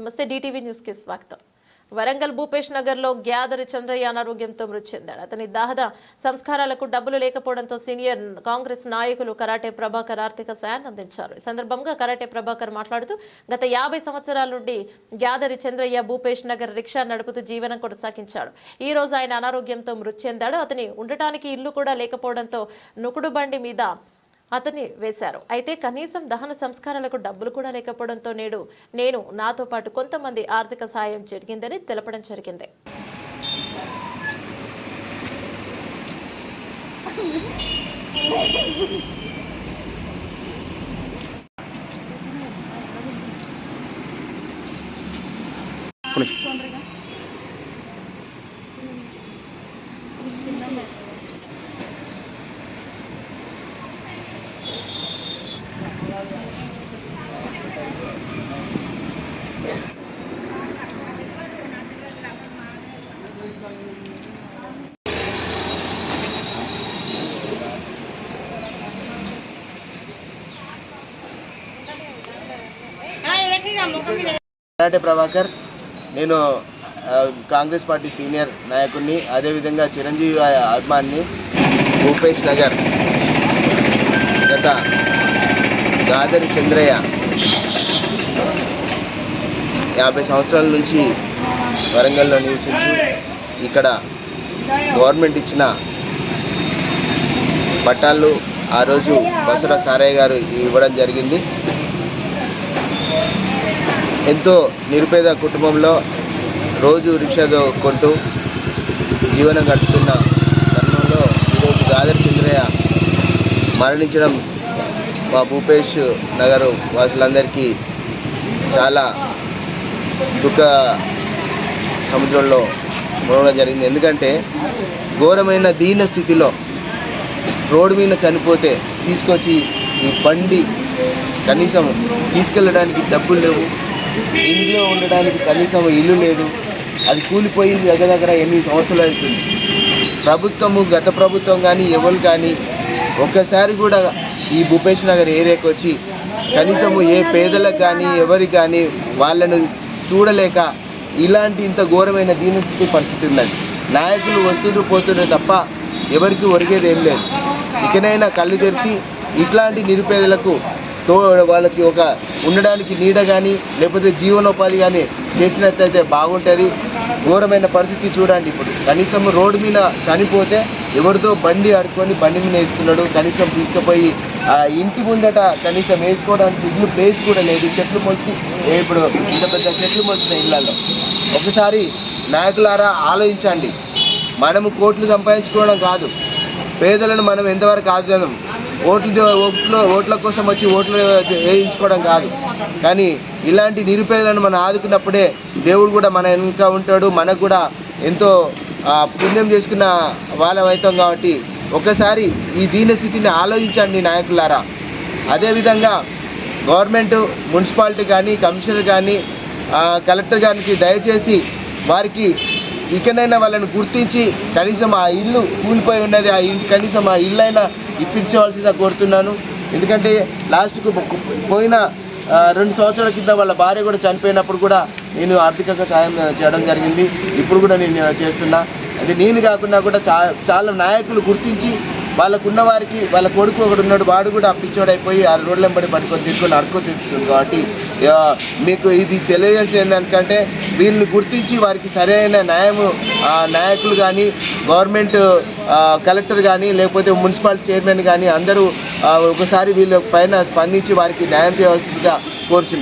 నమస్తే డిటీవీ న్యూస్కి స్వాగతం. వరంగల్ భూపేష్ నగర్లో గ్యాదర్ గ్యాదరి చంద్రయ్య అనారోగ్యంతో మృతి చెందాడు. అతని దాహద సంస్కారాలకు డబ్బులు లేకపోవడంతో సీనియర్ కాంగ్రెస్ నాయకులు కరాటే ప్రభాకర్ ఆర్థిక సాయాన్ని అందించారు. ఈ సందర్భంగా కరాటే ప్రభాకర్ మాట్లాడుతూ గత యాభై సంవత్సరాల నుండి గ్యాదరి చంద్రయ్య భూపేష్ నగర్ రిక్షా నడుపుతూ జీవనం కొనసాగించాడు. ఈ రోజు ఆయన అనారోగ్యంతో మృతి చెందాడు. అతని ఉండటానికి ఇల్లు కూడా లేకపోవడంతో నుకుడు బండి మీద అతన్ని వేశారు. అయితే కనీసం దహన సంస్కారాలకు డబ్బులు కూడా లేకపోవడంతో నేడు నేను నాతో పాటు కొంతమంది ఆర్థిక సాయం జరిగిందని తెలపడం జరిగింది. కరాటే ప్రభాకర్ నేను కాంగ్రెస్ పార్టీ సీనియర్ నాయకుడిని అదేవిధంగా చిరంజీవి గారి అభిమాని భూపేష్ నగర్ గత గాదరి చంద్రయ్య యాభై సంవత్సరాల నుంచి వరంగల్లో నివసించి ఇక్కడ గవర్నమెంట్ ఇచ్చిన పట్టాలు ఆ రోజు బసర సారయ్య గారు ఇవ్వడం జరిగింది. ఎంతో నిరుపేద కుటుంబంలో రోజు రిక్షా కొంటూ జీవనం గడుపుతున్న తరుణంలో ఈరోజు గాదర్ చంద్రయ్య మరణించడం మా భూపేష్ నగర్ వాసులందరికీ చాలా దుఃఖ సముద్రంలో మునగడం జరిగింది. ఎందుకంటే ఘోరమైన దీన స్థితిలో రోడ్డు మీద చనిపోతే తీసుకొచ్చి ఈ బండి కనీసం తీసుకెళ్ళడానికి డబ్బులు లేవు. ఇంట్లో ఉండడానికి కనీసం ఇల్లు లేదు. అది కూలిపోయి దగ్గర దగ్గర ఎనిమిది సంవత్సరాలు అవుతుంది. ప్రభుత్వము గత ప్రభుత్వం కానీ ఎవరు కానీ ఒక్కసారి కూడా ఈ భూపేష్ నగర్ ఏరియాకి వచ్చి కనీసము ఏ పేదలకు కానీ ఎవరికి కానీ వాళ్ళను చూడలేక ఇలాంటి ఇంత ఘోరమైన దీనస్థితి పరిస్థితి ఉన్నది. నాయకులు వస్తున్నారు పోతున్నారు తప్ప ఎవరికి ఒరిగేది ఏం లేదు. ఇకనైనా కళ్ళు తెరిచి ఇట్లాంటి నిరుపేదలకు తో వాళ్ళకి ఒక ఉండడానికి నీడ కానీ లేకపోతే జీవనోపాధి కానీ చేసినట్లయితే బాగుంటుంది. ఘోరమైన పరిస్థితి చూడండి ఇప్పుడు. కనీసం రోడ్డు మీద చనిపోతే ఎవరితో బండి ఆడుకొని బండి మీద వేసుకున్నాడు కనీసం తీసుకుపోయి ఆ ఇంటి ముందట కనీసం వేసుకోవడానికి ఇల్లు ప్లేస్ కూడా లేదు. చెట్లు మొలిచి ఇప్పుడు ఇంత పెద్ద చెట్లు మొలిచిన ఇళ్ళలో. ఒకసారి నాయకులారా ఆలోచించండి. మనము కోట్లు సంపాదించుకోవడం కాదు. పేదలను మనం ఎంతవరకు ఆదాం ఓట్లు ఓట్ల ఓట్ల కోసం వచ్చి ఓట్లు వేయించుకోవడం కాదు. కానీ ఇలాంటి నిరుపేదలను మనం ఆదుకున్నప్పుడే దేవుడు కూడా మన వెనుక ఉంటాడు. మనకు కూడా ఎంతో పుణ్యం చేసుకున్న వాళ్ళం అవుతాం కాబట్టి ఒకసారి ఈ దీనస్థితిని ఆలోచించండి నాయకులారా. అదేవిధంగా గవర్నమెంట్ మున్సిపాలిటీ కానీ కమిషనర్ కానీ కలెక్టర్ గారికి దయచేసి వారికి ఇకనైనా వాళ్ళని గుర్తించి కనీసం ఆ ఇల్లు కూలిపోయి ఉన్నది ఆ ఇంటి కనీసం ఆ ఇల్లు అయినా ఇప్పించవలసిందిగా కోరుతున్నాను. ఎందుకంటే లాస్ట్కు పోయిన రెండు సంవత్సరాల కింద వాళ్ళ భార్య కూడా చనిపోయినప్పుడు కూడా నేను ఆర్థికంగా సాయం చేయడం జరిగింది. ఇప్పుడు కూడా నేను చేస్తున్నా. అది నేను కాకుండా కూడా చాలా నాయకులు గుర్తించి వాళ్ళకున్న వారికి వాళ్ళ కొడుకు ఒకడు ఉన్నాడు వాడు కూడా అప్పించోడైపోయి ఆ రోడ్ల వెంబడి పట్టుకొని తీసుకొని అడుకో తీస్తుంది కాబట్టి మీకు ఇది తెలియజేసేది ఏంటంటే వీళ్ళని గుర్తించి వారికి సరైన న్యాయము నాయకులు కానీ గవర్నమెంట్ కలెక్టర్ కానీ లేకపోతే మున్సిపాలిటీ చైర్మన్ కానీ అందరూ ఒకసారి వీళ్ళ పైన స్పందించి వారికి న్యాయం చేయవలసిందిగా కోరుచున్నారు